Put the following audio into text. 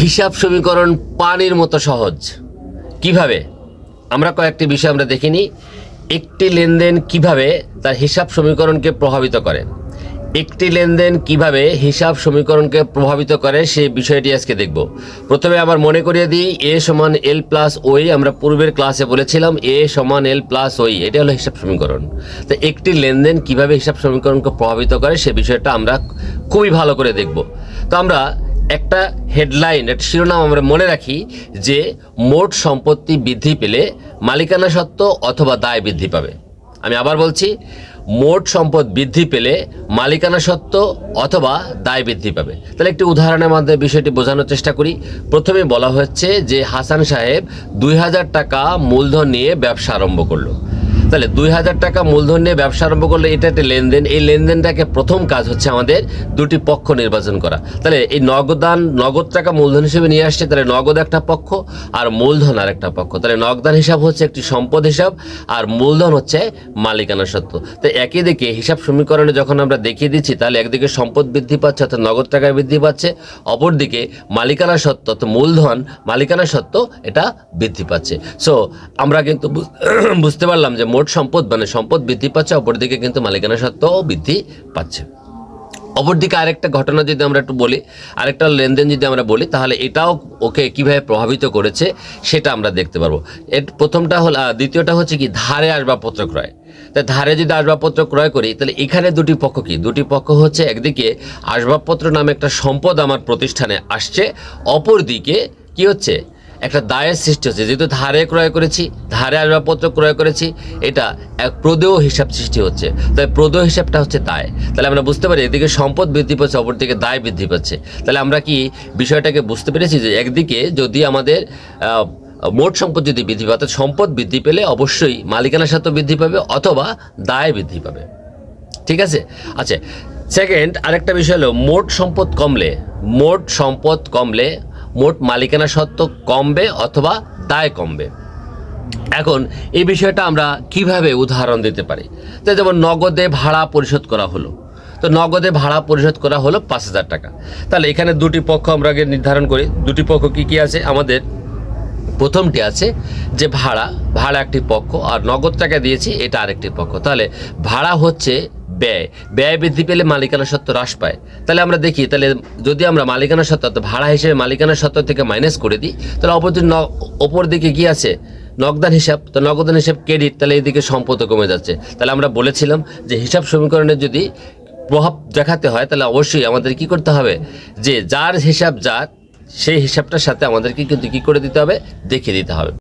হিসাব সমীকরণ পানির মতো সহজ। কীভাবে? আমরা কয়েকটি বিষয় আমরা দেখিনি। একটি লেনদেন কীভাবে তার হিসাব সমীকরণকে প্রভাবিত করে? একটি লেনদেন কীভাবে হিসাব সমীকরণকে প্রভাবিত করে সেই বিষয়টি আজকে দেখব। প্রথমে আবার মনে করিয়ে দিই, এ সমান এল প্লাস ওই, আমরা পূর্বের ক্লাসে বলেছিলাম এ সমান এল প্লাস ওই, এটা হলো হিসাব সমীকরণ। তো একটি লেনদেন কীভাবে হিসাব সমীকরণকে প্রভাবিত করে সে বিষয়টা আমরা খুবই ভালো করে দেখব। তো আমরা একটা হেডলাইন একটা শিরোনাম আমরা মনে রাখি যে মোট সম্পত্তি বৃদ্ধি পেলে মালিকানা সত্ত্ব অথবা দায় বৃদ্ধি পাবে। আমি আবার বলছি, মোট সম্পদ বৃদ্ধি পেলে মালিকানা সত্ত্ব অথবা দায় বৃদ্ধি পাবে। তাহলে একটি উদাহরণের মাধ্যমে বিষয়টি বোঝানোর চেষ্টা করি। প্রথমে বলা হচ্ছে যে হাসান সাহেব দুই হাজার টাকা মূলধন নিয়ে ব্যবসা আরম্ভ করল। তাহলে দুই হাজার টাকা মূলধন নিয়ে ব্যবসা আরম্ভ করলে এটা একটা লেনদেন। এই লেনদেনটাকে প্রথম কাজ হচ্ছে আমাদের দুটি পক্ষ নির্বাচন করা। তাহলে এই নগদান, নগদ টাকা মূলধন হিসেবে নিয়ে আসছে, তাহলে নগদ একটা পক্ষ আর মূলধন আর একটা পক্ষ। তাহলে নগদান হিসাব হচ্ছে একটি সম্পদ হিসাব আর মূলধন হচ্ছে মালিকানা সত্ত্ব। তো একই দিকে হিসাব সমীকরণে যখন আমরা দেখিয়ে দিচ্ছি, তাহলে একদিকে সম্পদ বৃদ্ধি পাচ্ছে, অর্থাৎ নগদ টাকায় বৃদ্ধি পাচ্ছে, অপরদিকে মালিকানা সত্ত্ব, অর্থাৎ মূলধন, মালিকানা সত্ত্ব এটা বৃদ্ধি পাচ্ছে। সো আমরা কিন্তু বুঝ- বুঝতে পারলাম যে মোট সম্পদ মানে সম্পদ বৃদ্ধি পাচ্ছে, অপরদিকে কিন্তু মালিকানা সত্ত্বও বৃদ্ধি পাচ্ছে। অপরদিকে আরেকটা ঘটনা যদি আমরা একটু বলি, আরেকটা লেনদেন যদি আমরা বলি, তাহলে এটাও ওকে কীভাবে প্রভাবিত করেছে, সেটা আমরা দেখতে পারব। এর প্রথমটা হল দ্বিতীয়টা হচ্ছে কি, ধারে আসবাবপত্র ক্রয়। তাই ধারে যদি আসবাবপত্র ক্রয় করি, তাহলে এখানে দুটি পক্ষ কি? দুটি পক্ষ হচ্ছে একদিকে আসবাবপত্র নামে একটা সম্পদ আমার প্রতিষ্ঠানে আসছে, অপরদিকে কি হচ্ছে? একটা দায়ের সৃষ্টি হচ্ছে। যেহেতু ধারে ক্রয় করেছি, ধারে আসবাবপত্র ক্রয় করেছি, এটা এক প্রদেয় হিসাব সৃষ্টি হচ্ছে। তাই প্রদেয় হিসাবটা হচ্ছে দায়। তাহলে আমরা বুঝতে পারি এদিকে সম্পদ বৃদ্ধি পাচ্ছে, অপরদিকে দায় বৃদ্ধি পাচ্ছে। তাহলে আমরা কি বিষয়টাকে বুঝতে পেরেছি যে একদিকে যদি আমাদের মোট সম্পদ যদি বৃদ্ধি পায়, অর্থাৎ সম্পদ বৃদ্ধি পেলে অবশ্যই মালিকানার সাথে বৃদ্ধি পাবে অথবা দায় বৃদ্ধি পাবে। ঠিক আছে? আচ্ছা সেকেন্ড আরেকটা বিষয় হলো, মোট সম্পদ কমলে, মোট সম্পদ কমলে মোট মালিকানা সত্ত্ব কমবে অথবা দায় কমবে। এখন, এই বিষয়টা আমরা কীভাবে উদাহরণ দিতে পারি? তো যেমন নগদে ভাড়া পরিশোধ করা হলো। তো নগদে ভাড়া পরিশোধ করা হলো পাঁচ হাজার টাকা। তাহলে এখানে দুটি পক্ষ আমরা আগে নির্ধারণ করি। দুটি পক্ষ কি কি আছে? আমাদের প্রথমটি আছে যে ভাড়া ভাড়া একটি পক্ষ আর নগদ টাকা দিয়েছি, এটা আরেকটি পক্ষ। তাহলে ভাড়া হচ্ছে ব্যয়। ব্যয় বৃদ্ধি পেলে মালিকানা সত্ত্ব হ্রাস পায়। তাহলে আমরা দেখি, তাহলে যদি আমরা মালিকানা সত্ত্ব ভাড়া হিসেবে মালিকানা সত্ত্ব থেকে মাইনাস করে দিই, তাহলে অপর দিন অপর দিকে কি আছে? নগদান হিসাব। তো নগদান হিসাব ক্রেডিট তাহলে এইদিকে সম্পদ কমে যাচ্ছে। তাহলে আমরা বলেছিলাম যে হিসাব সমীকরণের যদি প্রভাব দেখাতে হয়, তাহলে অবশ্যই আমাদের কি করতে হবে? যে যার হিসাব যার সেই হিসাবটার সাথে আমাদেরকে কিন্তু কী করে দিতে হবে? দেখিয়ে দিতে হবে।